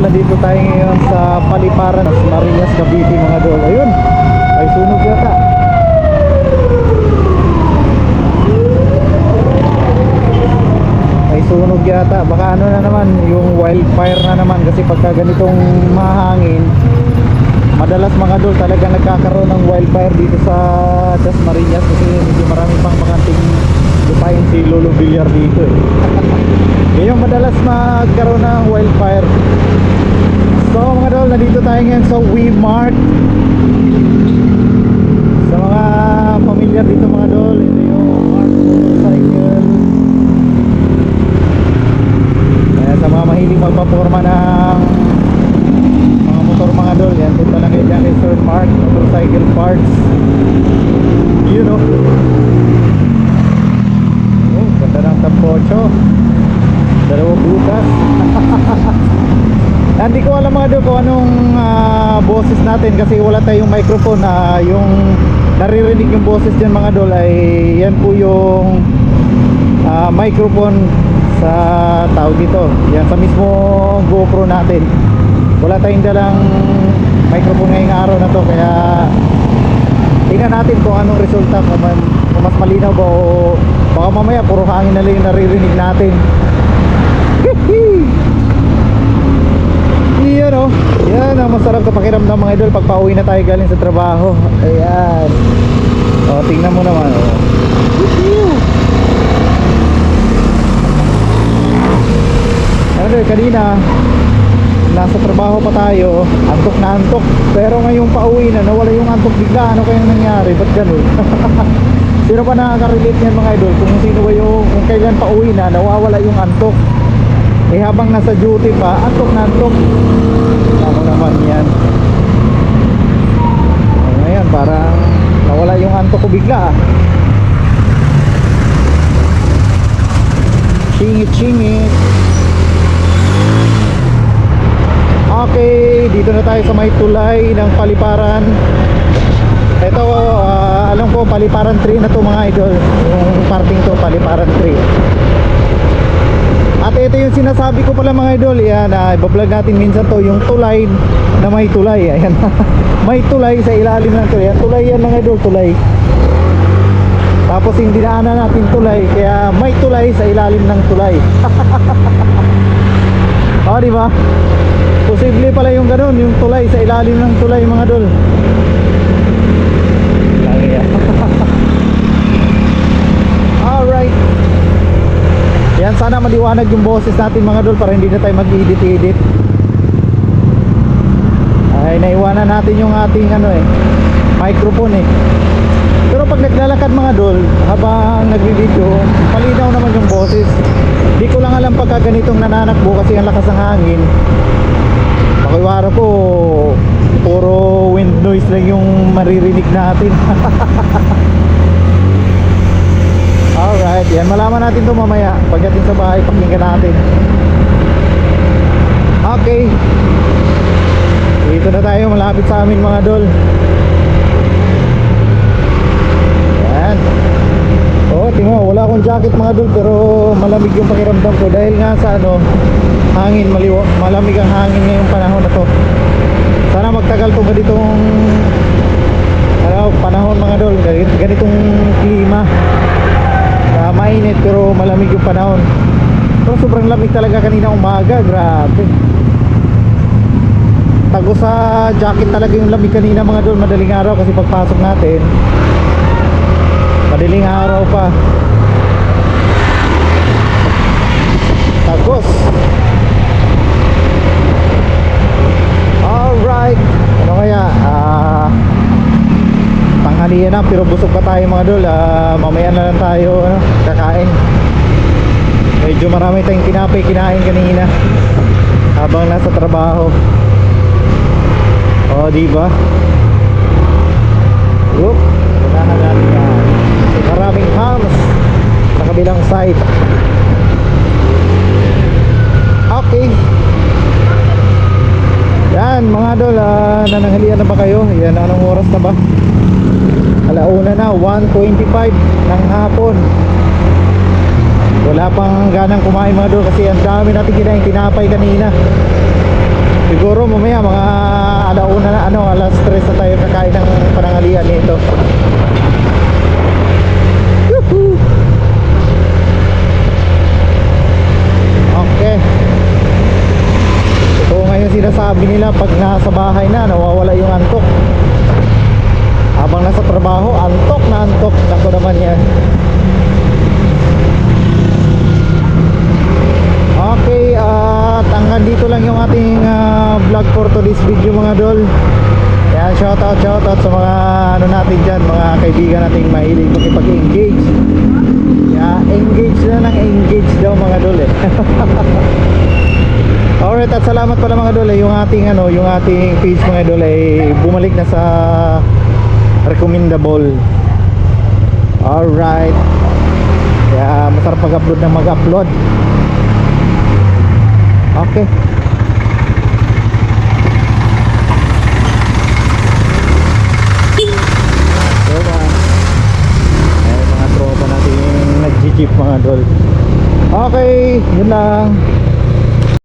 nandito tayo ngayon sa Paliparan, Marinas, Cavite mga idol. Ayun, ay sunog yata. Ay sunog yata. Baka ano na naman, yung wildfire na naman. Kasi pagka ganitong mahangin, madalas mga idol talaga nagkakaroon ng wildfire dito sa Das Marinas. Kasi medyo marami pang mga ting lupain si Lolo Villar dito eh. Ngayon madalas magkaroon ng wildfire. So mga idol, nandito tayo ngayon sa WeMart. Sa mga pamilyar dito mga idol, ito yung Mart Motorcycle. Kaya sa mga mahilig magpaporma ng mga motor mga idol, yan punta lang kayo dyan kay Sir Mark Motorcycle Parts. You know. Oh, ganda ng tampocho. Hindi ko alam mga kung anong ah, boses natin kasi wala tayong microphone na yung naririnig yung boses dyan mga idol ay yan po yung ah, microphone sa tawag dito. Yan sa mismo GoPro natin. Wala tayong dalang microphone ngayong araw na to kaya tingnan natin kung anong resulta kung, kung mas malinaw ba o baka mamaya puro hangin na lang yung naririnig natin Yan ang masarap sa mga idol pag pauwi na tayo galing sa trabaho. Ayan. O, tingnan mo naman. O. Hihiw! Ano kanina, nasa trabaho pa tayo, antok na antok. Pero ngayong pauwi na, nawala yung antok bigla. Ano kayang nangyari? Ba't ganun? sino pa nakaka-relate niyan mga idol? Kung sino ba yung, kung kailan pauwi na, nawawala yung antok. Eh habang nasa duty pa, antok na antok. Ano naman yan? Ngayon, parang nawala yung antok ko bigla ah. Chingit chingit. Okay, dito na tayo sa may tulay ng paliparan. Ito, ah, alam ko, paliparan 3 na to mga idol. Yung parting to, paliparan 3. At ito yung sinasabi ko pala mga idol, yan, uh, ibablog natin minsan to, yung tulay na may tulay, ayan. may tulay sa ilalim ng tulay. Tulay yan mga idol, tulay. Tapos yung dinaanan natin tulay, kaya may tulay sa ilalim ng tulay. oh, di ba? Posible pala yung ganun, yung tulay sa ilalim ng tulay mga idol. Lagi yan. Alright. Yan sana maliwanag yung boses natin mga dol para hindi na tayo mag-edit-edit. Ay naiwanan natin yung ating ano eh microphone eh. Pero pag naglalakad mga dol habang nagvi-video, malinaw naman yung boses. Di ko lang alam pagka ganitong nananakbo kasi ang lakas ng hangin. Pakiwara ko puro wind noise lang yung maririnig natin. Yan malaman natin to mamaya pagdating sa bahay pakinggan natin. Okay. Dito na tayo malapit sa amin mga dol. Yan. Oh, tingnan wala akong jacket mga dol pero malamig yung pakiramdam ko dahil nga sa ano, hangin, maliwa, malamig ang hangin ngayong panahon na to. Sana magtagal to ganitong ano, panahon mga dol, ganit- ganitong klima malamig yung panahon. Pero sobrang lamig talaga kanina umaga grabe. Tago sa jacket talaga yung lamig kanina mga doon madaling araw kasi pagpasok natin madaling araw pa. Tagos alright ano kaya ah tanghalian na pero busog pa tayo mga dol. Ah, mamaya na lang tayo ano, kakain. Medyo marami tayong tinapay kinain kanina habang nasa trabaho. Oh di ba? Whoop, maraming hams sa kabilang side. Okay. Yan mga dol. Ah, nananghalian na ba kayo? Yan anong oras na ba alauna na 1.25 ng hapon wala pang ganang kumain mga doon kasi ang dami natin kinain tinapay kanina Siguro mamaya mga alauna na ano, alas 3 na tayo kakain ng panangalian nito. Okay. Ito ngayon sinasabi nila pag nasa bahay na, nawawala yung antok. Habang nasa trabaho, antok na antok. Nako naman yan. Okay, at hanggang dito lang yung ating ah, vlog for today's video mga dol. Yan, shoutout, shoutout sa mga ano natin dyan, mga kaibigan nating mahilig makipag-engage. Yeah, engage na ng engage daw mga dol eh. Alright, at salamat pala mga dol eh, yung ating ano, yung ating page mga dol ay bumalik na sa recommendable. Alright. Kaya masarap mag-upload ng mag-upload. Okay. Mga tropa natin nag-jeep mga dol. Okay, yun lang.